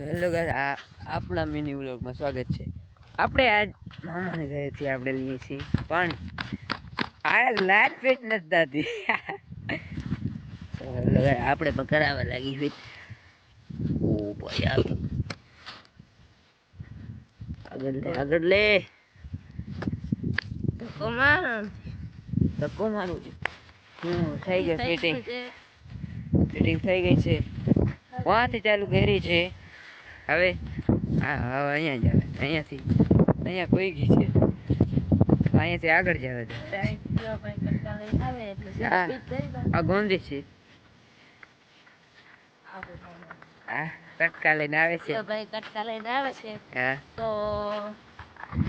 So hello guys આ આપણા mini વ્લોગમાં સ્વાગત છે. આપણે આજ મામાને ઘરેથી આપણે લઈએ છીએ પણ આ લાઈટ ફિટ નથી થતી. હેલો ગાઈસ આપણે પણ કરાવવા લાગી ફિટ ઓ ભાઈ આગળ લે આગળ લે. ધક્કો મારું. છે. હમ થઈ ગઈ ફિટિંગ ફિટિંગ થઈ ગઈ છે. વાંથી ચાલુ કરી છે. હવે હા હવે અહીંયા જ આવે. અહીંયાથી અહીંયા કોઈ ગઈ છે. અહીંયાથી આગળ જ આવે છે. આ ગોંધી છે. હા કટકા લઈને આવે છે. ભાઈ કટકા લઈને આવે છે. હા. તો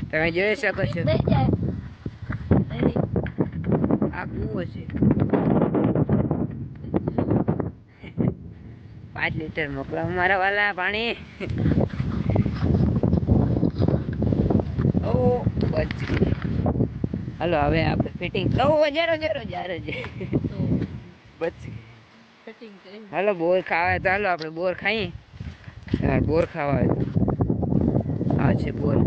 તમે જોઈ શકો છો. આ કૂવો છે. પાંચ લીટર મોકલાવો મારા વાલા પાણી. ઓ હલો હાલો હવે આપણે ફિટિંગ ઓ જરો જરો જરો જ ગઈ. હાલો બોર ખાવા તો હાલો આપણે બોર ખાઈ બોર ખાવા આવે. આ છે બોર.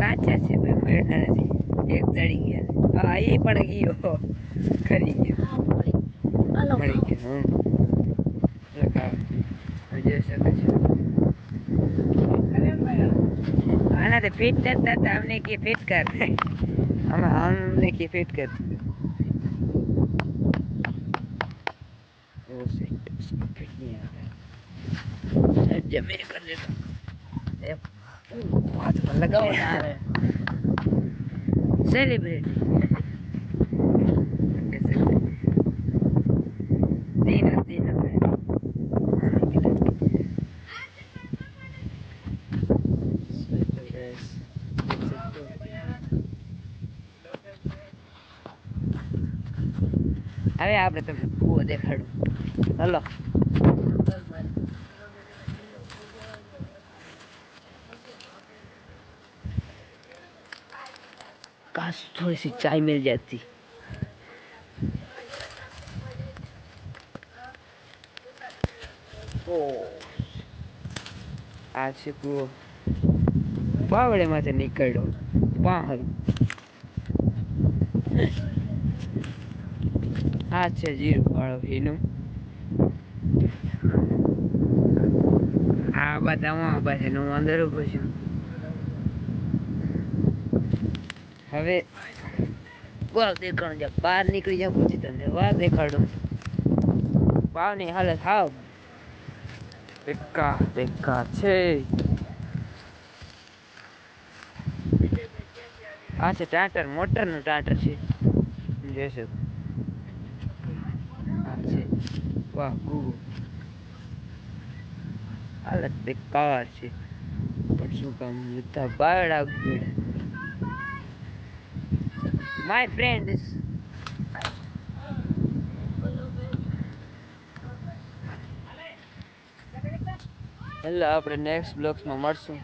કાચા છે ભરેલા નથી. એક ચડી ગયા હા એ પણ ગયો. ખરી ગયો. મળી ગયો. જોઈ શકો છો. આનાથી ફિટ નથી થતા અમને કે ફિટ કર. અમે અમને કે ફિટ કર. ફિટ નહીં કરી દેતો લગાવો ને સેલિબ્રિટી હવે આપણે તમને કૂવો દેખાડું હલો काश थोड़ी सी चाय मिल जाती ओ આ છે કૂવો બાવળેમાંથી નીકળ્યો. પાહર આ છે જીરું વાળો એનું આ બધા પછી નું અંદર પૂછ્યું હવે બહાર દેખાડું જા, બહાર નીકળી જાવ પછી તમને બહાર દેખાડું. ભાવની હાલત હાવ. પેક્કા પેક્કા છે. આ છે ટાટર મોટરનું ટાટર છે. જોઈ શકો આ છે. વાહ ગુગુ હાલત બેકાર છે. પણ શું કામ બધા બાયડા માય ફ્રેન્ડ એટલે આપણે નેક્સ્ટ બ્લોગ્સમાં મળશું.